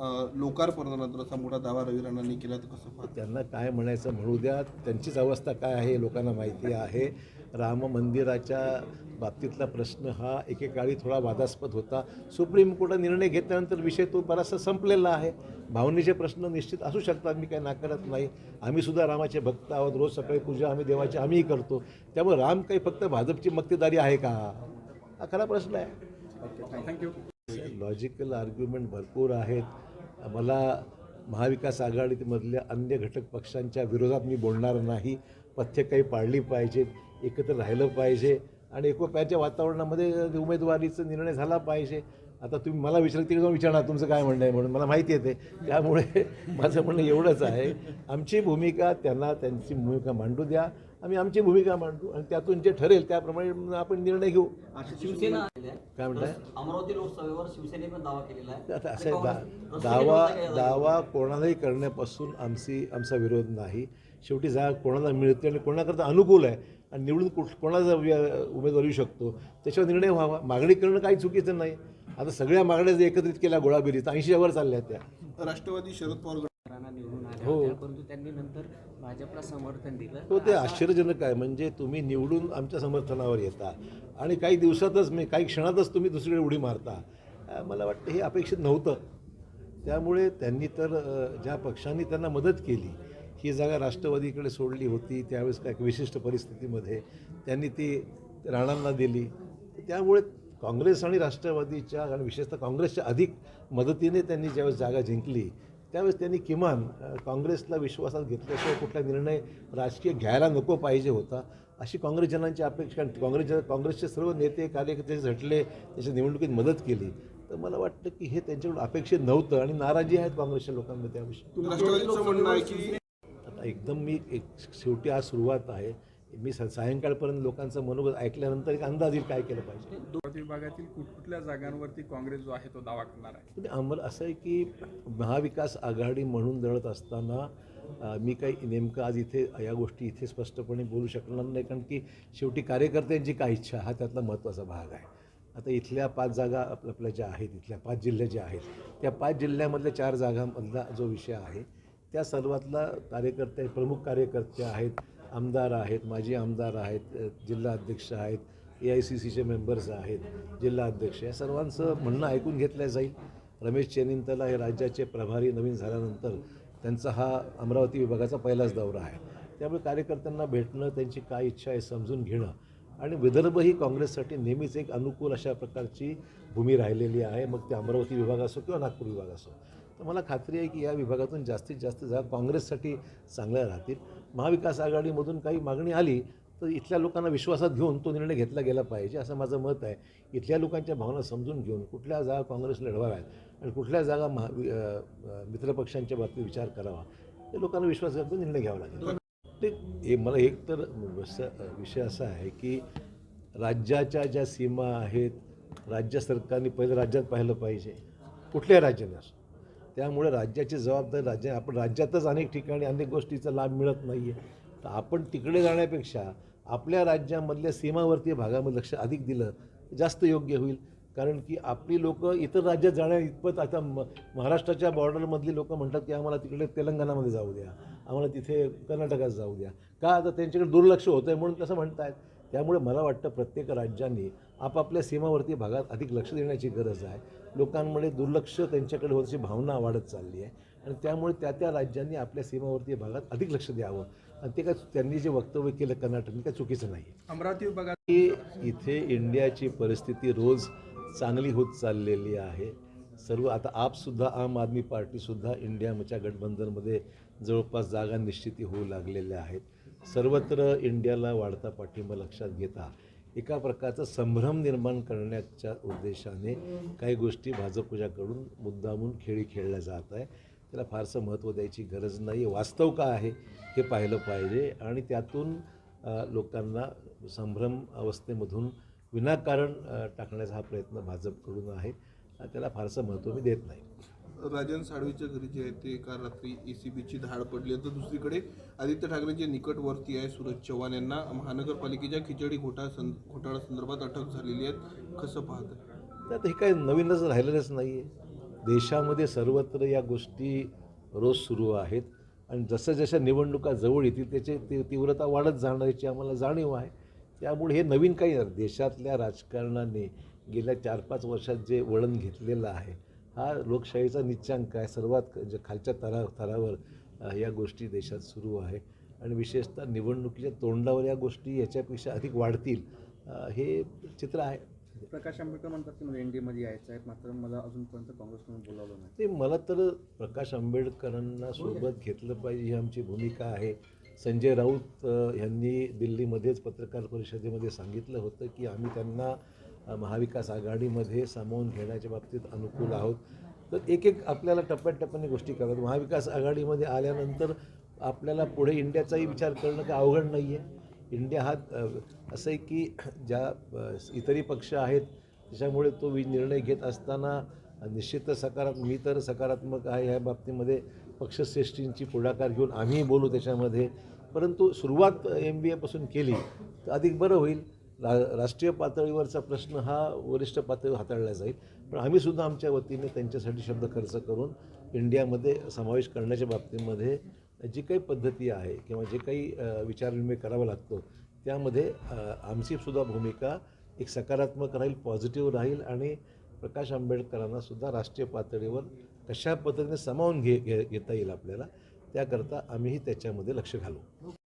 अं, लोकार्पणानंतर असा मोठा दावा रवी राणांनी केला तर कसं त्यांना काय म्हणायचं म्हणू द्या त्यांचीच अवस्था काय आहे हे लोकांना माहिती आहे. राम मंदिराच्या बाबतीतला प्रश्न हा एकेकाळी थोडा वादास्पद होता. सुप्रीम कोर्टात निर्णय घेतल्यानंतर विषय तो बराचसा संपलेला आहे. भावनेचे प्रश्न निश्चित असू शकतात मी काही नाकारत नाही. आम्ही सुद्धा रामाचे भक्त आहोत रोज सकाळी पूजा आम्ही देवाची आम्हीही करतो. त्यामुळे राम काही फक्त भाजपची मक्तेदारी आहे का? हा खरा प्रश्न आहे. थँक्यू लॉजिकल आर्ग्युमेंट भरपूर आहेत. मला महाविकास आघाडीमधल्या अन्य घटक पक्षांच्या विरोधात मी बोलणार नाही. पथ्य काही पाळली पाहिजेत एकत्र राहिलं पाहिजे आणि एकोप्याच्या वातावरणामध्ये उमेदवारीचा निर्णय झाला पाहिजे. आता तुम्ही मला विचार तिकडे जाऊन विचारणार तुमचं काय म्हणणं आहे म्हणून. मला माहिती येते त्यामुळे माझं म्हणणं एवढंच आहे. आमची भूमिका त्यांना त्यांची भूमिका मांडू द्या. आम्ही आमची भूमिका मांडू आणि त्यातून जे ठरेल त्याप्रमाणे आपण निर्णय घेऊ. शिवसेना. काय म्हणताय? अमरावती लोकसभेवर शिवसेनेने दावा केलेला आहे. असं दावा दावा कोणालाही करण्यापासून आमची आमचा विरोध नाही. शेवटी जागा कोणाला मिळते आणि कोणाकरता अनुकूल आहे आणि निवडून कुठ कोणाचा उमेदवार येऊ शकतो. त्याच्यावर निर्णय व्हावा. मागणी करणं काही चुकीचं नाही. आता सगळ्या मागण्या जर एकत्रित केल्या गोळाबिरीत ऐंशीवर चालल्या त्या. राष्ट्रवादी शरद पवार निवडून आल्या हो. होत्या परंतु त्यांनी नंतर भाजपला समर्थन दिलं. हो ते आश्चर्यजनक आहे. म्हणजे तुम्ही निवडून आमच्या समर्थनावर येता आणि काही दिवसातच मी काही क्षणातच तुम्ही दुसरीकडे उडी मारता. अं, मला वाटतं हे अपेक्षित नव्हतं. त्यामुळे त्यांनी तर अं, ज्या पक्षांनी त्यांना मदत केली ही जागा राष्ट्रवादीकडे सोडली होती त्यावेळेस काय विशिष्ट परिस्थितीमध्ये त्यांनी ती राणांना दिली. त्यामुळे काँग्रेस आणि राष्ट्रवादीच्या आणि विशेषतः काँग्रेसच्या अधिक मदतीने त्यांनी ज्यावेळेस जागा जिंकली त्यावेळेस त्यांनी किमान काँग्रेसला विश्वासात घेतल्याशिवाय कुठला निर्णय राजकीय घ्यायला नको पाहिजे होता. अशी काँग्रेसजनांची अपेक्षा काँग्रेस काँग्रेसचे सर्व नेते कार्यकर्ते झटले त्याच्या निवडणुकीत मदत केली. तर मला वाटतं की हे त्यांच्याकडून अपेक्षित नव्हतं आणि नाराजी आहेत काँग्रेसच्या लोकांमध्ये त्याविषयी. आता एकदम मी एक शेवटी आज सुरुवात आहे. मी सा- सायंकाळपर्यंत लोकांचं मनोगत ऐकल्यानंतर एक अंदाज येईल काय केलं पाहिजे? विभागातील कुठकुठल्या जागांवरती काँग्रेस जो आहे तो दावा करणार आहे? म्हणजे आम्हाला असं आहे की महाविकास आघाडी म्हणून लढत असताना मी काही नेमकं आज इथे या गोष्टी इथे स्पष्टपणे बोलू शकणार नाही कारण की शेवटी कार्यकर्त्यांची काय इच्छा हा त्यातला महत्त्वाचा भाग आहे. आता इथल्या पाच जागा आपल्या आपल्या ज्या आहेत इथल्या पाच जिल्हे जे आहेत त्या पाच जिल्ह्यामधल्या चार जागांमधला जो विषय आहे त्या सर्वातला कार्यकर्ते प्रमुख कार्यकर्ते आहेत आमदार आहेत माजी आमदार आहेत जिल्हा अध्यक्ष आहेत A I C C members आहेत जिल्हा अध्यक्ष या सर्वांचं म्हणणं ऐकून घेतलं जाईल. रमेश चेनिंतला हे राज्याचे प्रभारी नवीन झाल्यानंतर त्यांचा हा अमरावती विभागाचा पहिलाच दौरा आहे. त्यामुळे कार्यकर्त्यांना भेटणं त्यांची काय इच्छा आहे समजून घेणं आणि विदर्भ ही काँग्रेससाठी नेहमीच एक अनुकूल अशा प्रकारची भूमी राहिलेली आहे. मग ते अमरावती विभाग असो किंवा नागपूर विभाग असो. तर मला खात्री आहे की या विभागातून जास्तीत जास्त जागा काँग्रेससाठी चांगल्या राहतील. महाविकास आघाडीमधून काही मागणी आली तर इथल्या लोकांना विश्वासात घेऊन तो निर्णय घेतला गेला पाहिजे असं माझं मत आहे. इथल्या लोकांच्या भावना समजून घेऊन कुठल्या जागा काँग्रेस लढवाव्यात आणि कुठल्या जागा महा मित्रपक्षांच्या बाबतीत विचार करावा ते लोकांना विश्वासात घेऊन निर्णय घ्यावा लागेल. ते हे मला एक तर विषय असा आहे की राज्याच्या ज्या सीमा आहेत राज्य सरकारने पहिलं राज्यात पाहिलं पाहिजे. कुठल्याही राज्याने असो. त्यामुळे राज्याची जबाबदारी राज्य आपण राज्यातच अनेक ठिकाणी अनेक गोष्टीचा लाभ मिळत नाही आहे तर आपण तिकडे जाण्यापेक्षा आपल्या राज्यामधल्या सीमावर्ती भागामध्ये लक्ष अधिक दिलं जास्त योग्य होईल. कारण की आपली लोक इतर राज्यात जाण्या इतपत आता म महाराष्ट्राच्या बॉर्डरमधली लोक म्हणतात की आम्हाला तिकडे तेलंगणामध्ये जाऊ द्या. आम्हाला तिथे कर्नाटकात जाऊ द्या. का? आता त्यांच्याकडे दुर्लक्ष होतं आहे म्हणून तसं आहेत त्यामुळे मला वाटतं प्रत्येक राज्यांनी आपापल्या सीमावर्ती भागात अधिक लक्ष देण्याची गरज आहे. लोकांमध्ये दुर्लक्ष त्यांच्याकडे होण्याची भावना वाढत चालली आहे. आणि त्यामुळे त्या त्या राज्यांनी आपल्या सीमावर्ती भागात अधिक लक्ष द्यावं. आणि ते काय त्यांनी जे वक्तव्य केलं कर्नाटकने काय चुकीचं नाही. अमरावती विभागात की इथे इंडियाची परिस्थिती रोज चांगली होत चाललेली आहे. सर्व आता आपसुद्धा आम आदमी पार्टीसुद्धा इंडियाच्या गठबंधनमध्ये जवळपास जागा निश्चिती होऊ लागलेल्या आहेत. सर्वत्र इंडियाला वाढता पाठिंबा लक्षात घेता एका प्रकारचा संभ्रम निर्माण करण्याच्या उद्देशाने काही गोष्टी भाजपच्याकडून मुद्दामून खेळी खेळल्या जात आहे त्याला फारसं महत्त्व द्यायची गरज नाही वास्तव का आहे हे पाहिलं पाहिजे आणि त्यातून लोकांना संभ्रम अवस्थेमधून विनाकारण टाकण्याचा हा प्रयत्न भाजपकडून आहे. त्याला फारसं महत्त्व मी देत नाही. राजन साळवीच्या घरी जे आहे ते काल रात्री ए सी बीची धाड पडली. तर दुसरीकडे आदित्य ठाकरेंचे निकटवर्ती आहे सूरज चव्हाण यांना महानगरपालिकेच्या खिचडी घोटाळा सं घोटाळा संदर्भात अटक झालेली आहे. कसं पाहत त्यात हे काही नवीनच राहिलेलंच नाही आहे देशामध्ये सर्वत्र या गोष्टी रोज सुरू आहेत. आणि जसं जशा निवडणुका जवळ येतील त्याची ती तीव्रता वाढत जाणार याची आम्हाला जाणीव आहे. त्यामुळे हे नवीन काही देशातल्या राजकारणाने गेल्या चार पाच वर्षात जे वळण घेतलेलं आहे हा लोकशाहीचा निच्चांक आहे. सर्वात जे खालच्या तरा थरावर या गोष्टी देशात सुरू आहे. आणि विशेषतः निवडणुकीच्या तोंडावर या गोष्टी याच्यापेक्षा अधिक वाढतील हे चित्र आहे. प्रकाश आंबेडकर म्हणतात की मला एनडीएमध्ये यायचं आहे मात्र मला अजूनपर्यंत काँग्रेसकडून बोलावलं नाही. ते मला तर प्रकाश आंबेडकरांना सोबत घेतलं पाहिजे ही आमची भूमिका आहे. संजय राऊत यांनी दिल्लीमध्येच पत्रकार परिषदेमध्ये सांगितलं होतं की आम्ही त्यांना महाविकास आघाडीमध्ये सामावून घेण्याच्या बाबतीत अनुकूल आहोत. तर एक एक आपल्याला टप्प्याटप्प्याने गोष्टी करतात. महाविकास आघाडीमध्ये आल्यानंतर आपल्याला पुढे इंडियाचाही विचार करणं काही अवघड नाही आहे इंडिया हा असं आहे की ज्या इतरही पक्ष आहेत त्याच्यामुळे तो निर्णय घेत असताना निश्चितच सकारात्मक मी तर सकारात्मक आहे ह्या बाबतीमध्ये पक्षश्रेष्ठींची पुढाकार घेऊन आम्हीही बोलू त्याच्यामध्ये. परंतु सुरुवात एम बी एपासून केली तर अधिक बरं होईल. रा राष्ट्रीय पातळीवरचा प्रश्न हा वरिष्ठ पातळीवर हाताळला जाईल. पण आम्हीसुद्धा आमच्या वतीने त्यांच्यासाठी शब्द खर्च करून इंडियामध्ये समावेश करण्याच्या बाबतीमध्ये जी काही पद्धती आहे किंवा जे काही विचारविनिमय करावा लागतो त्यामध्ये आमचीसुद्धा भूमिका एक सकारात्मक राहील पॉझिटिव्ह राहील आणि प्रकाश आंबेडकरांना सुद्धा राष्ट्रीय पातळीवर कशा पद्धतीने सामावून घे घे घेता येईल आपल्याला त्याकरता आम्हीही त्याच्यामध्ये लक्ष घालू.